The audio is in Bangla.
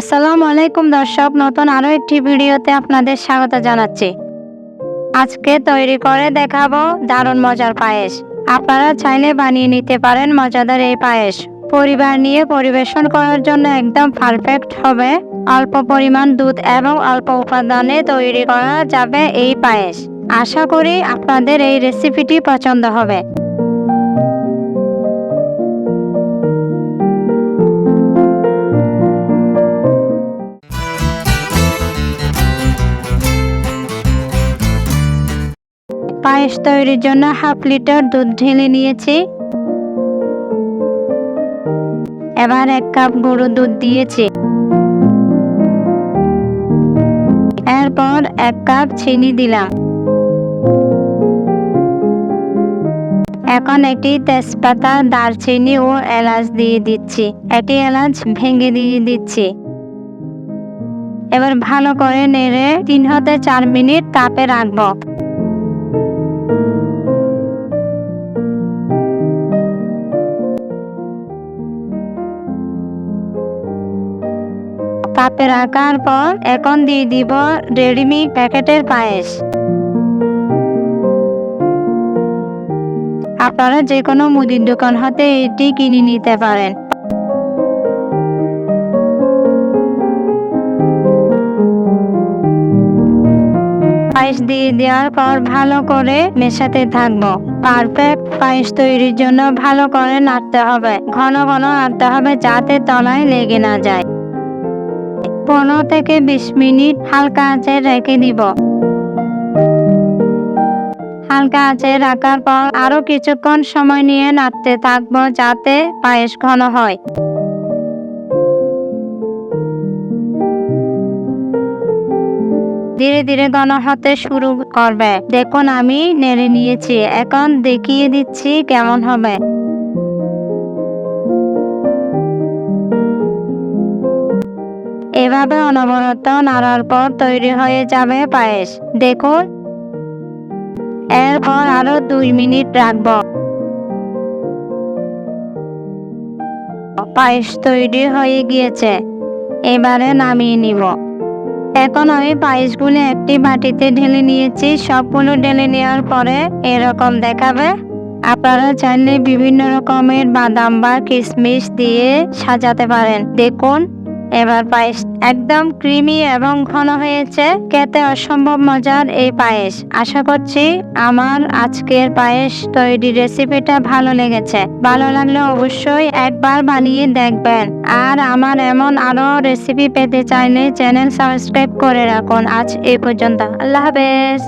আসসালামু আলাইকুম দর্শক, নতুন আরও একটি ভিডিওতে আপনাদের স্বাগত জানাচ্ছি। আজকে তৈরি করে দেখাবো দারুণ মজার পায়েস। আপনারা চাইলে বানিয়ে নিতে পারেন মজাদার এই পায়েস। পরিবার নিয়ে পরিবেশন করার জন্য একদম পারফেক্ট হবে। অল্প পরিমাণ দুধ এবং অল্প উপাদানে তৈরি করা যাবে এই পায়েস। আশা করি আপনাদের এই রেসিপিটি পছন্দ হবে। পায়েস তৈরির জন্য হাফ লিটার দুধ ঢেলে নিয়েছি। এবার এক কাপ গরু দুধ দিয়েছি। এরপর এক কাপ চিনি দিলাম। এখন একটি তেজপাতা, দারচিনি ও এলাচ দিয়ে দিচ্ছি। একটি এলাচ ভেঙে দিয়ে দিচ্ছি। এবার ভালো করে নেড়ে তিন হতে চার মিনিট তাপে রাখব। কাপে রাখার পর এখন দিয়ে দিব রেডিমিক প্যাকেটের পায়েস। আপনারা যে কোনো মুদির দোকান হতে এটি কিনে নিতে পারেন। পায়েস দিয়ে দেওয়ার পর ভালো করে মেশাতে থাকব। পারফেক্ট পায়েস তৈরির জন্য ভালো করে নাড়তে হবে। ঘন ঘন নাড়তে হবে যাতে তলায় লেগে না যায়। পনেরো থেকে বিশ মিনিট হালকা আঁচে রেখে দিব। হালকা আঁচে রাখার পর আরও কিছুক্ষণ সময় নিয়ে নাড়তে থাকব যাতে পায়েস ঘন হয়। ধীরে ধীরে ঘন হতে শুরু করবে। দেখুন আমি নেড়ে নিয়েছি। এখন দেখিয়ে দিচ্ছি কেমন হবে। এভাবে অনবরত নাড়ার পর তৈরি হয়ে যাবে পায়েস। দেখুন। এরপর আরও দুই মিনিট রাখব। পায়েস তৈরি হয়ে গিয়েছে। এবারে নামিয়ে নিব। এখন আমি পায়েসগুলো একটি বাটিতে ঢেলে নিয়েছি। সবগুলো ঢেলে নেওয়ার পরে এরকম দেখাবে। আপনারা চাইলে বিভিন্ন রকমের বাদাম বা কিশমিশ দিয়ে সাজাতে পারেন। দেখুন। এবার পায়েস একদম ক্রিমি এবং ঘন হয়েছে। খেতে অসম্ভব মজার এই পায়েস। আশা করছি আমার আজকের পায়েস তৈরি রেসিপিটা ভালো লেগেছে। ভালো লাগলে অবশ্যই একবার বানিয়ে দেখবেন। আর আমার এমন আরও রেসিপি পেতে চাইলে চ্যানেল সাবস্ক্রাইব করে রাখুন। আজ এই পর্যন্ত। আল্লাহ হাফেজ।